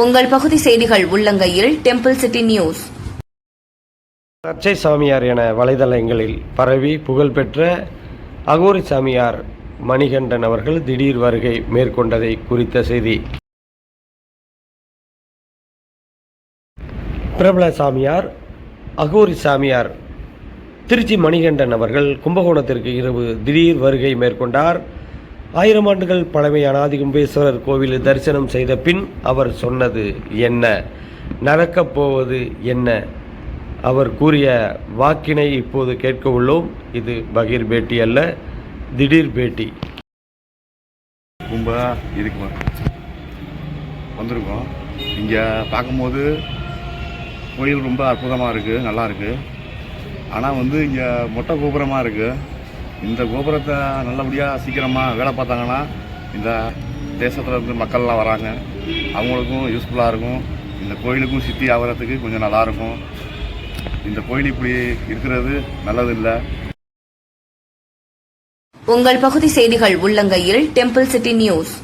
உங்கள் பகுதி செய்திகள் உள்ளங்கையில் டெம்பிள் சிட்டி நியூஸ். சர்ச்சை சாமியார் என வலைதளங்களில் பரவி புகழ்பெற்ற அகோரி சாமியார் மணிகண்டன் அவர்கள் திடீர் வருகை மேற்கொண்டதை குறித்த செய்தி. பிரபல சாமியார் அகோரி சாமியார் திருச்சி மணிகண்டன் அவர்கள் கும்பகோணத்திற்கு இரவு திடீர் வருகை மேற்கொண்டார். ஆயிரம் ஆண்டுகள் பழமையான ஆதிகும்பேஸ்வரர் கோவில் தரிசனம் செய்த பின் அவர் சொன்னது என்ன? நடக்கப் போவது என்ன? அவர் கூறிய வாக்கினை இப்போது கேட்க உள்ளோம் இது பகீர் பேட்டி அல்ல திடீர் பேட்டி. ரொம்ப இதுக்கு வந்திருக்கோம். இங்கே பார்க்கும்போது கோயில் ரொம்ப அற்புதமாக இருக்குது நல்லா இருக்குது ஆனால் வந்து இங்கே மொட்டை கோபுரமாக இருக்குது இந்த கோபுரத்தை நல்லபடியாக சீக்கிரமாக வேலை பார்த்தாங்கன்னா இந்த தேசத்தில் இருந்து மக்கள்லாம் வராங்க. அவங்களுக்கும் யூஸ்ஃபுல்லாக இருக்கும். இந்த கோயிலுக்கும் சித்தி ஆகிறதுக்கு கொஞ்சம் நல்லாயிருக்கும் இந்த கோயில் இப்படி இருக்கிறது நல்லதில்லை. உங்கள் பகுதி செய்திகள் உள்ளங்கையில் டெம்பிள் சிட்டி நியூஸ்